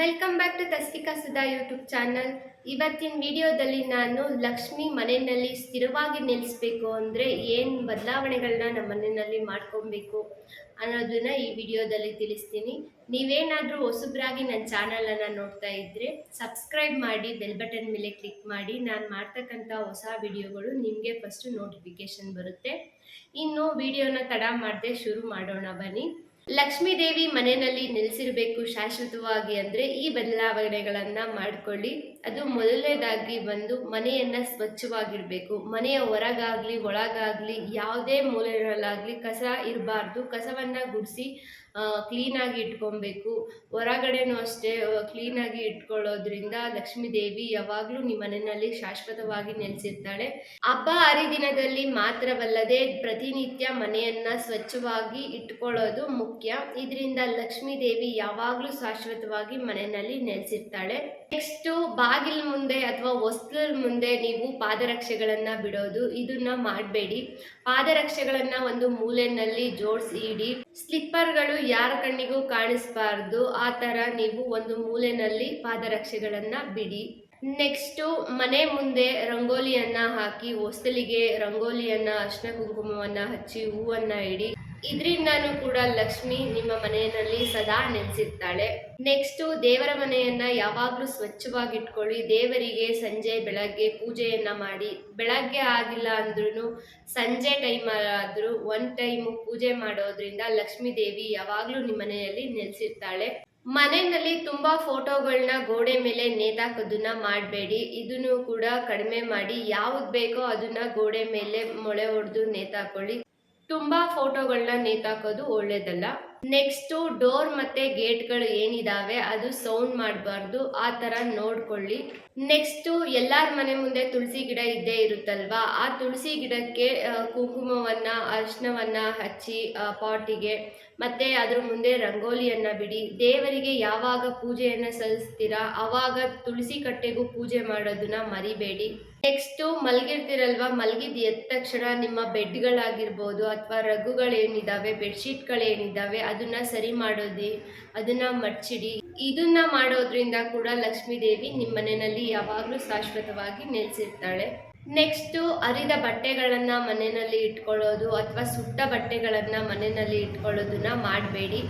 Welcome back to Tasvika Sudha YouTube channel ಇವತ್ತಿನ ವಿಡಿಯೋದಲ್ಲಿ ನಾನು ಲಕ್ಷ್ಮಿ ಮನೆಯಲ್ಲಿ ಸ್ಥಿರವಾಗಿ ನಿಲ್ಲಿಸ್ಬೇಕು ಅಂದರೆ ಏನು ಬದಲಾವಣೆಗಳನ್ನ ನಮ್ಮ ಮನೆಯಲ್ಲಿ ಮಾಡ್ಕೊಬೇಕು ಅನ್ನೋದನ್ನ ಈ ವಿಡಿಯೋದಲ್ಲಿ ತಿಳಿಸ್ತೀನಿ. ನೀವೇನಾದರೂ ಹೊಸಬ್ರಾಗಿ ನನ್ನ ಚಾನಲನ್ನು ನೋಡ್ತಾ ಇದ್ದರೆ ಸಬ್ಸ್ಕ್ರೈಬ್ ಮಾಡಿ ಬೆಲ್ ಬಟನ್ ಮೇಲೆ ಕ್ಲಿಕ್ ಮಾಡಿ. ನಾನು ಮಾಡ್ತಕ್ಕಂಥ ಹೊಸ ವಿಡಿಯೋಗಳು ನಿಮಗೆ ಫಸ್ಟು ನೋಟಿಫಿಕೇಶನ್ ಬರುತ್ತೆ. ಇನ್ನು ವಿಡಿಯೋನ ತಡ ಮಾಡದೆ ಶುರು ಮಾಡೋಣ ಬನ್ನಿ. ಲಕ್ಷ್ಮೀ ದೇವಿ ಮನೆಯಲ್ಲಿ ನೆಲೆಸಿರಬೇಕು ಶಾಶ್ವತವಾಗಿ ಅಂದರೆ ಈ ಬದಲಾವಣೆಗಳನ್ನು ಮಾಡಿಕೊಳ್ಳಿ. ಅದು ಮೊದಲನೇದಾಗಿ ಬಂದು ಮನೆಯನ್ನ ಸ್ವಚ್ಛವಾಗಿರಬೇಕು. ಮನೆಯ ಹೊರಗಾಗ್ಲಿ, ಒಳಗಾಗ್ಲಿ, ಯಾವುದೇ ಮೂಲೆಗಳಲ್ಲಾಗಲಿ ಕಸ ಇರಬಾರ್ದು. ಕಸವನ್ನ ಗುಡಿಸಿ ಕ್ಲೀನಾಗಿ ಇಟ್ಕೊಬೇಕು. ಹೊರಗಡೆನೂ ಅಷ್ಟೇ ಕ್ಲೀನಾಗಿ ಇಟ್ಕೊಳ್ಳೋದ್ರಿಂದ ಲಕ್ಷ್ಮೀ ದೇವಿ ಯಾವಾಗಲೂ ನಿಮ್ಮ ಮನೆಯಲ್ಲಿ ಶಾಶ್ವತವಾಗಿ ನೆಲೆಸಿರ್ತಾಳೆ. ಹಬ್ಬ ಹರಿದಿನದಲ್ಲಿ ಮಾತ್ರವಲ್ಲದೆ ಪ್ರತಿನಿತ್ಯ ಮನೆಯನ್ನ ಸ್ವಚ್ಛವಾಗಿ ಇಟ್ಕೊಳ್ಳೋದು ಮುಖ್ಯ. ಇದರಿಂದ ಲಕ್ಷ್ಮೀ ದೇವಿ ಯಾವಾಗಲೂ ಶಾಶ್ವತವಾಗಿ ಮನೆಯಲ್ಲಿ ನೆಲೆಸಿರ್ತಾಳೆ. ನೆಕ್ಸ್ಟ್ ಬಾಗಿಲ ಮುಂದೆ ಅಥವಾ ಹೊಸ್ಲರ ಮುಂದೆ ನೀವು ಪಾದರಕ್ಷೆಗಳನ್ನ ಬಿಡೋದು, ಇದನ್ನ ಮಾಡಬೇಡಿ. ಪಾದರಕ್ಷೆಗಳನ್ನ ಒಂದು ಮೂಲೆಯಲ್ಲಿ ಜೋಡಿಸಿ ಇಡಿ. ಸ್ಲಿಪ್ಪರ್ಗಳು ಯಾರ ಕಣ್ಣಿಗೂ ಕಾಣಿಸಬಾರ್ದು, ಆ ಥರ ನೀವು ಒಂದು ಮೂಲೆನಲ್ಲಿ ಪಾದರಕ್ಷೆಗಳನ್ನ ಬಿಡಿ. ನೆಕ್ಸ್ಟು ಮನೆ ಮುಂದೆ ರಂಗೋಲಿಯನ್ನ ಹಾಕಿ, ಹೊಸ್ತಲಿಗೆ ರಂಗೋಲಿಯನ್ನ, ಅರ್ಶಿನ ಕುಂಕುಮವನ್ನ ಹಚ್ಚಿ, ಹೂವನ್ನ ಇಡಿ. ಇದರಿಂದನೂ ಕೂಡ ಲಕ್ಷ್ಮಿ ನಿಮ್ಮ ಮನೆಯಲ್ಲಿ ಸದಾ ನೆಲೆಸಿರ್ತಾಳೆ ನೆಕ್ಸ್ಟು ದೇವರ ಮನೆಯನ್ನ ಯಾವಾಗಲೂ ಸ್ವಚ್ಛವಾಗಿ ಇಟ್ಕೊಳ್ಳಿ ದೇವರಿಗೆ ಸಂಜೆ ಬೆಳಗ್ಗೆ ಪೂಜೆಯನ್ನ ಮಾಡಿ. ಬೆಳಗ್ಗೆ ಆಗಿಲ್ಲ ಅಂದ್ರೂ ಸಂಜೆ ಟೈಮ್ ಆದ್ರೂ ಒನ್ ಟೈಮ್ ಪೂಜೆ ಮಾಡೋದ್ರಿಂದ ಲಕ್ಷ್ಮೀ ದೇವಿ ಯಾವಾಗಲೂ ನಿಮ್ಮ ಮನೆಯಲ್ಲಿ ನೆಲೆಸಿರ್ತಾಳೆ. ಮನೆಯಲ್ಲಿ ತುಂಬಾ ಫೋಟೋಗಳನ್ನ ಗೋಡೆ ಮೇಲೆ ನೇತಾಕೋದನ್ನ ಮಾಡಬೇಡಿ. ಇದನ್ನು ಕೂಡ ಕಡಿಮೆ ಮಾಡಿ. ಯಾವ್ದು ಬೇಕೋ ಅದನ್ನ ಗೋಡೆ ಮೇಲೆ ಮೊಳೆ ಹೊಡೆದು ನೇತಾಕೊಳ್ಳಿ. ತುಂಬಾ ಫೋಟೋಗಳನ್ನ ನೇತಾಕೋದು ಒಳ್ಳೇದಲ್ಲ? ನೆಕ್ಸ್ಟ್ ಡೋರ್ ಮತ್ತೆ ಗೇಟ್ಗಳು ಏನಿದಾವೆ ಅದು ಸೌಂಡ್ ಮಾಡಬಾರ್ದು, ಆ ಥರ ನೋಡ್ಕೊಳ್ಳಿ. ನೆಕ್ಸ್ಟ್ ಎಲ್ಲರ ಮನೆ ಮುಂದೆ ತುಳಸಿ ಗಿಡ ಇದ್ದೇ ಇರುತ್ತಲ್ವಾ? ಆ ತುಳಸಿ ಗಿಡಕ್ಕೆ ಕುಂಕುಮವನ್ನು, ಅರ್ಶನವನ್ನ ಹಚ್ಚಿ ಪಾಟಿಗೆ, ಮತ್ತೆ ಅದ್ರ ಮುಂದೆ ರಂಗೋಲಿಯನ್ನ ಬಿಡಿ. ದೇವರಿಗೆ ಯಾವಾಗ ಪೂಜೆಯನ್ನ ಸಲ್ಲಿಸ್ತೀರಾ, ಅವಾಗ ತುಳಸಿ ಕಟ್ಟೆಗೂ ಪೂಜೆ ಮಾಡೋದನ್ನ ಮರಿಬೇಡಿ. ನೆಕ್ಸ್ಟ್ ಮಲಗಿರ್ತೀರಲ್ವಾ? ಮಲಗಿದ ಎದ್ದ ತಕ್ಷಣ ನಿಮ್ಮ ಬೆಡ್ಗಳಾಗಿರ್ಬೋದು ಅಥವಾ ರಗ್ಗುಗಳೇನಿದ್ದಾವೆ ಬೆಡ್ಶೀಟ್ಗಳೇನಿದಾವೆ ಅದನ್ನ ಸರಿ ಮಾಡೋದಿ, ಅದನ್ನ ಮಡ್ಚಿಡಿ. ಇದನ್ನ ಮಾಡೋದ್ರಿಂದ ಕೂಡ ಲಕ್ಷ್ಮೀ ದೇವಿ ನಿಮ್ಮ ಮನೆಯಲ್ಲಿ ಯಾವಾಗಲೂ ಶಾಶ್ವತವಾಗಿ ನೆಲೆಸಿರ್ತಾಳೆ. ನೆಕ್ಸ್ಟು ಅರಿದ ಬಟ್ಟೆಗಳನ್ನ ಮನೆಯಲ್ಲಿ ಇಟ್ಕೊಳ್ಳೋದು ಅಥವಾ ಸುಟ್ಟ ಬಟ್ಟೆಗಳನ್ನ ಮನೆಯಲ್ಲಿ ಇಟ್ಕೊಳ್ಳೋದನ್ನ ಮಾಡಬೇಡಿ.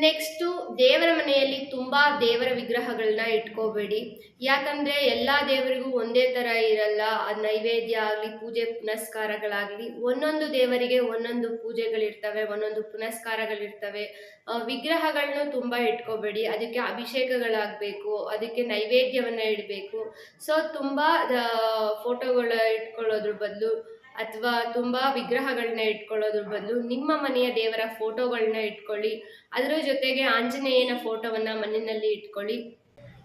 ನೆಕ್ಸ್ಟು ದೇವರ ಮನೆಯಲ್ಲಿ ತುಂಬಾ ದೇವರ ವಿಗ್ರಹಗಳನ್ನ ಇಟ್ಕೋಬೇಡಿ. ಯಾಕಂದ್ರೆ ಎಲ್ಲಾ ದೇವರಿಗೂ ಒಂದೇ ತರ ಇರಲ್ಲ. ಆ ನೈವೇದ್ಯ ಆಗಲಿ, ಪೂಜೆ ಪುನಸ್ಕಾರಗಳಾಗಲಿ, ಒಂದೊಂದು ದೇವರಿಗೆ ಒಂದೊಂದು ಪೂಜೆಗಳಿರ್ತವೆ, ಒಂದೊಂದು ಪುನಸ್ಕಾರಗಳಿರ್ತವೆ. ವಿಗ್ರಹಗಳನ್ನೂ ತುಂಬಾ ಇಟ್ಕೋಬೇಡಿ. ಅದಕ್ಕೆ ಅಭಿಷೇಕಗಳಾಗಬೇಕು, ಅದಕ್ಕೆ ನೈವೇದ್ಯವನ್ನ ಇಡಬೇಕು. ಸೊ ತುಂಬಾ ಫೋಟೋಗಳ ಇಟ್ಕೊಳ್ಳೋದ್ರ ಬದಲು ಅಥವಾ ತುಂಬಾ ವಿಗ್ರಹಗಳನ್ನ ಇಟ್ಕೊಳ್ಳೋದ್ರ ಬದಲು ನಿಮ್ಮ ಮನೆಯ ದೇವರ ಫೋಟೋಗಳನ್ನ ಇಟ್ಕೊಳ್ಳಿ. ಅದರ ಜೊತೆಗೆ ಆಂಜನೇಯನ ಫೋಟೋವನ್ನ ಮನೆಯಲ್ಲಿ ಇಟ್ಕೊಳ್ಳಿ.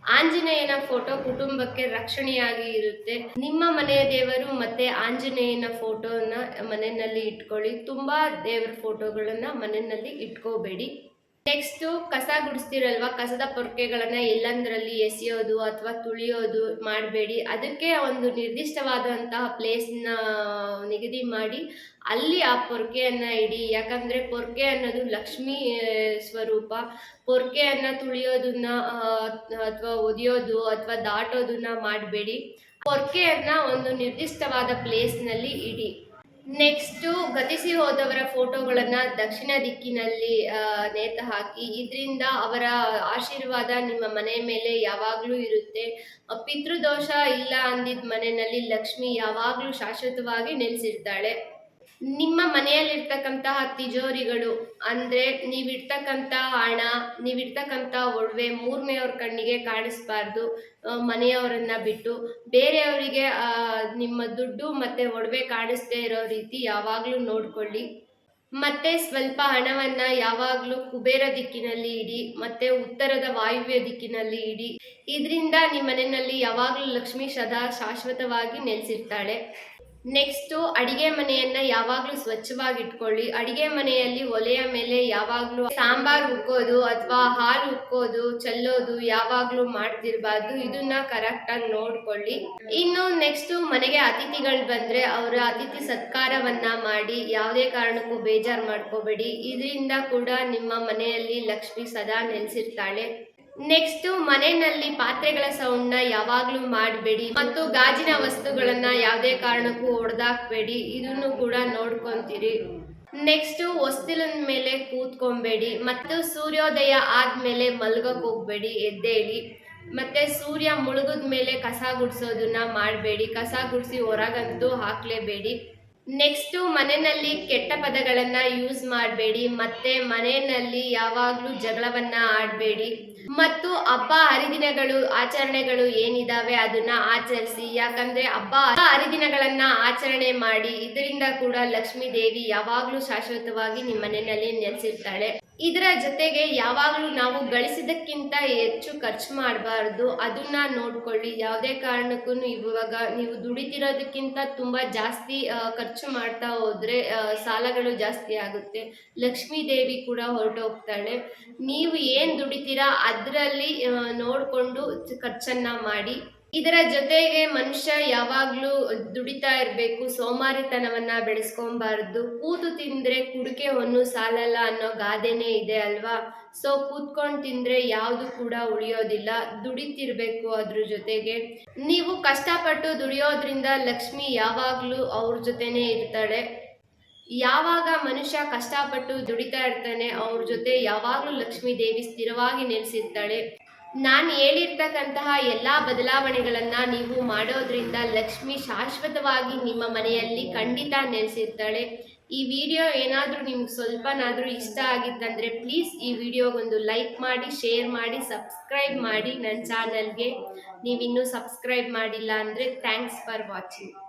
ಆಂಜನೇಯನ ಫೋಟೋ ಕುಟುಂಬಕ್ಕೆ ರಕ್ಷಣೆಯಾಗಿ ಇರುತ್ತೆ. ನಿಮ್ಮ ಮನೆಯ ದೇವರು ಮತ್ತೆ ಆಂಜನೇಯನ ಫೋಟೋನ ಮನೆಯಲ್ಲಿ ಇಟ್ಕೊಳ್ಳಿ. ತುಂಬಾ ದೇವರ ಫೋಟೋಗಳನ್ನ ಮನೆಯಲ್ಲಿ ಇಟ್ಕೋಬೇಡಿ. ನೆಕ್ಸ್ಟ್ ಕಸ ಗುಡಿಸ್ತಿರಲ್ವಾ? ಕಸದ ಪೊರ್ಕೆಗಳನ್ನ ಎಲ್ಲಂದ್ರಲ್ಲಿ ಎಸೆಯೋದು ಅಥವಾ ತುಳಿಯೋದು ಮಾಡಬೇಡಿ. ಅದಕ್ಕೆ ಒಂದು ನಿರ್ದಿಷ್ಟವಾದಂತಹ ಪ್ಲೇಸ್ನ ನಿಗದಿ ಮಾಡಿ ಅಲ್ಲಿ ಆ ಪೊರ್ಕೆಯನ್ನ ಇಡಿ. ಯಾಕಂದ್ರೆ ಪೊರ್ಕೆ ಅನ್ನೋದು ಲಕ್ಷ್ಮಿ ಸ್ವರೂಪ. ಪೊರ್ಕೆಯನ್ನ ತುಳಿಯೋದನ್ನ ಅಥವಾ ಒದಿಯೋದು ಅಥವಾ ದಾಟೋದನ್ನ ಮಾಡಬೇಡಿ. ಪೊರ್ಕೆಯನ್ನ ಒಂದು ನಿರ್ದಿಷ್ಟವಾದ ಪ್ಲೇಸ್ನಲ್ಲಿ ಇಡಿ. ನೆಕ್ಸ್ಟು ಗತಿಸಿ ಹೋದವರ ಫೋಟೋಗಳನ್ನು ದಕ್ಷಿಣ ದಿಕ್ಕಿನಲ್ಲಿ ನೇತು ಹಾಕಿ, ಇದರಿಂದ ಅವರ ಆಶೀರ್ವಾದ ನಿಮ್ಮ ಮನೆ ಮೇಲೆ ಯಾವಾಗಲೂ ಇರುತ್ತೆ. ಪಿತೃದೋಷ ಇಲ್ಲ ಅಂದಿದ್ದ ಮನೆಯಲ್ಲಿ ಲಕ್ಷ್ಮಿ ಯಾವಾಗಲೂ ಶಾಶ್ವತವಾಗಿ ನೆಲೆಸಿರ್ತಾಳೆ. ನಿಮ್ಮ ಮನೆಯಲ್ಲಿರ್ತಕ್ಕಂತಹ ತಿಜೋರಿಗಳು, ಅಂದ್ರೆ ನೀವಿಡ್ತಕ್ಕಂಥ ಹಣ ನೀವಿಡ್ತಕ್ಕಂಥ ಒಡವೆ ಮೂರನೆಯವ್ರ ಕಣ್ಣಿಗೆ ಕಾಣಿಸ್ಬಾರ್ದು ಮನೆಯವರನ್ನ ಬಿಟ್ಟು. ಬೇರೆಯವರಿಗೆ ನಿಮ್ಮ ದುಡ್ಡು ಮತ್ತೆ ಒಡವೆ ಕಾಣಿಸ್ದೇ ಇರೋ ರೀತಿ ಯಾವಾಗಲೂ ನೋಡ್ಕೊಳ್ಳಿ. ಮತ್ತೆ ಸ್ವಲ್ಪ ಹಣವನ್ನ ಯಾವಾಗಲೂ ಕುಬೇರ ದಿಕ್ಕಿನಲ್ಲಿ ಇಡಿ, ಮತ್ತೆ ಉತ್ತರದ ವಾಯುವ್ಯ ದಿಕ್ಕಿನಲ್ಲಿ ಇಡಿ. ಇದರಿಂದ ನಿಮ್ಮ ಮನೆಯಲ್ಲಿ ಯಾವಾಗಲೂ ಲಕ್ಷ್ಮೀ ಸದಾ ಶಾಶ್ವತವಾಗಿ ನೆಲೆಸಿರ್ತಾಳೆ. ನೆಕ್ಸ್ಟು ಅಡಿಗೆ ಮನೆಯನ್ನ ಯಾವಾಗಲೂ ಸ್ವಚ್ಛವಾಗಿ ಇಟ್ಕೊಳ್ಳಿ ಅಡಿಗೆ ಮನೆಯಲ್ಲಿ ಒಲೆಯ ಮೇಲೆ ಯಾವಾಗಲೂ ಸಾಂಬಾರ್ ಉಕ್ಕೋದು ಅಥವಾ ಹಾಲು ಉಕ್ಕೋದು ಚೆಲ್ಲೋದು ಯಾವಾಗಲೂ ಮಾಡ್ತಿರ್ಬಾರ್ದು. ಇದನ್ನ ಕರೆಕ್ಟಾಗಿ ನೋಡ್ಕೊಳ್ಳಿ. ಇನ್ನು ನೆಕ್ಸ್ಟ್ ಮನೆಗೆ ಅತಿಥಿಗಳು ಬಂದ್ರೆ ಅವರ ಅತಿಥಿ ಸತ್ಕಾರವನ್ನ ಮಾಡಿ, ಯಾವುದೇ ಕಾರಣಕ್ಕೂ ಬೇಜಾರು ಮಾಡ್ಕೋಬೇಡಿ. ಇದರಿಂದ ಕೂಡ ನಿಮ್ಮ ಮನೆಯಲ್ಲಿ ಲಕ್ಷ್ಮಿ ಸದಾ ನೆಲೆಸಿರ್ತಾಳೆ. ನೆಕ್ಸ್ಟ್ ಮನೆಯಲ್ಲಿ ಪಾತ್ರೆಗಳ ಸೌಂಡ್ನ ಯಾವಾಗಲೂ ಮಾಡಬೇಡಿ ಮತ್ತು ಗಾಜಿನ ವಸ್ತುಗಳನ್ನ ಯಾವುದೇ ಕಾರಣಕ್ಕೂ ಹೊಡೆದಾಕ್ಬೇಡಿ ಇದನ್ನು ಕೂಡ ನೋಡ್ಕೊಂತೀರಿ. ನೆಕ್ಸ್ಟ್ ಹೊಸ್ತಿಲನ ಮೇಲೆ ಕೂತ್ಕೊಬೇಡಿ ಮತ್ತು ಸೂರ್ಯೋದಯ ಆದ್ಮೇಲೆ ಮಲ್ಗಕ್ ಹೋಗ್ಬೇಡಿ, ಎದ್ದೇಳಿ. ಮತ್ತೆ ಸೂರ್ಯ ಮುಳುಗದ ಮೇಲೆ ಕಸ ಗುಡಿಸೋದನ್ನ ಮಾಡಬೇಡಿ, ಕಸ ಗುಡಿಸಿ ಹೊರಗಂತೂ ಹಾಕ್ಲೇಬೇಡಿ. ನೆಕ್ಸ್ಟು ಮನೆಯಲ್ಲಿ ಕೆಟ್ಟ ಪದಗಳನ್ನು ಯೂಸ್ ಮಾಡಬೇಡಿ, ಮತ್ತೆ ಮನೆಯಲ್ಲಿ ಯಾವಾಗಲೂ ಜಗಳವನ್ನ ಆಡಬೇಡಿ. ಮತ್ತು ಹಬ್ಬ ಹರಿದಿನಗಳು, ಆಚರಣೆಗಳು ಏನಿದಾವೆ ಅದನ್ನ ಆಚರಿಸಿ. ಯಾಕಂದ್ರೆ ಹಬ್ಬ ಹರಿದಿನಗಳನ್ನ ಆಚರಣೆ ಮಾಡಿ, ಇದರಿಂದ ಕೂಡ ಲಕ್ಷ್ಮೀ ದೇವಿ ಯಾವಾಗಲೂ ಶಾಶ್ವತವಾಗಿ ನಿಮ್ಮ ಮನೆಯಲ್ಲಿ ನೆಲೆಸಿರ್ತಾಳೆ. ಇದರ ಜೊತೆಗೆ ಯಾವಾಗಲೂ ನಾವು ಗಳಿಸಿದಕ್ಕಿಂತ ಹೆಚ್ಚು ಖರ್ಚು ಮಾಡಬಾರ್ದು. ಅದನ್ನ ನೋಡ್ಕೊಳ್ಳಿ. ಯಾವುದೇ ಕಾರಣಕ್ಕೂ ಇವಾಗ ನೀವು ದುಡಿತಿರೋದಕ್ಕಿಂತ ತುಂಬ ಜಾಸ್ತಿ ಖರ್ಚು ಮಾಡ್ತಾ ಹೋದ್ರೆ ಸಾಲಗಳು ಜಾಸ್ತಿ ಆಗುತ್ತೆ. ಲಕ್ಷ್ಮೀ ದೇವಿ ಕೂಡ ಹೊರಟೋಗ್ತಾಳೆ. ನೀವು ಏನು ದುಡಿತೀರಾ ಅದರಲ್ಲಿ ನೋಡಿಕೊಂಡು ಖರ್ಚನ್ನ ಮಾಡಿ. ಇದರ ಜೊತೆಗೆ ಮನುಷ್ಯ ಯಾವಾಗಲೂ ದುಡಿತಾ ಇರಬೇಕು, ಸೋಮಾರಿತನವನ್ನ ಬೆಳೆಸ್ಕೊಬಾರ್ದು. ಕೂತು ತಿಂದ್ರೆ ಕುಡಿಕೆ ಹೊನ್ನು ಸಾಲಲ್ಲ ಅನ್ನೋ ಗಾದೆನೇ ಇದೆ ಅಲ್ವಾ? ಸೊ ಕೂತ್ಕೊಂಡು ತಿಂದ್ರೆ ಯಾವುದು ಕೂಡ ಉಳಿಯೋದಿಲ್ಲ. ದುಡಿತಿರ್ಬೇಕು ಅದ್ರ ಜೊತೆಗೆ. ನೀವು ಕಷ್ಟಪಟ್ಟು ದುಡಿಯೋದ್ರಿಂದ ಲಕ್ಷ್ಮಿ ಯಾವಾಗಲೂ ಅವ್ರ ಜೊತೆನೇ ಇರ್ತಾಳೆ. ಯಾವಾಗ ಮನುಷ್ಯ ಕಷ್ಟಪಟ್ಟು ದುಡಿತಾ ಇರ್ತಾನೆ, ಅವ್ರ ಜೊತೆ ಯಾವಾಗಲೂ ಲಕ್ಷ್ಮೀ ದೇವಿ ಸ್ಥಿರವಾಗಿ ನೆಲೆಸಿರ್ತಾಳೆ. ನಾನು ಹೇಳಿರ್ತಕ್ಕಂತಹ ಎಲ್ಲ ಬದಲಾವಣೆಗಳನ್ನು ನೀವು ಮಾಡೋದ್ರಿಂದ ಲಕ್ಷ್ಮಿ ಶಾಶ್ವತವಾಗಿ ನಿಮ್ಮ ಮನೆಯಲ್ಲಿ ಖಂಡಿತ ನೆಲೆಸಿರ್ತಾಳೆ. ಈ ವಿಡಿಯೋ ಏನಾದರೂ ನಿಮ್ಗೆ ಸ್ವಲ್ಪನಾದರೂ ಇಷ್ಟ ಆಗಿತ್ತಂದರೆ ಪ್ಲೀಸ್ ಈ ವಿಡಿಯೋಗೊಂದು ಲೈಕ್ ಮಾಡಿ ಶೇರ್ ಮಾಡಿ ಸಬ್ಸ್ಕ್ರೈಬ್ ಮಾಡಿ ನನ್ನ ಚಾನಲ್ಗೆ ನೀವಿನ್ನೂ ಸಬ್ಸ್ಕ್ರೈಬ್ ಮಾಡಿಲ್ಲ ಅಂದರೆ ಥ್ಯಾಂಕ್ಸ್ ಫಾರ್ ವಾಚಿಂಗ್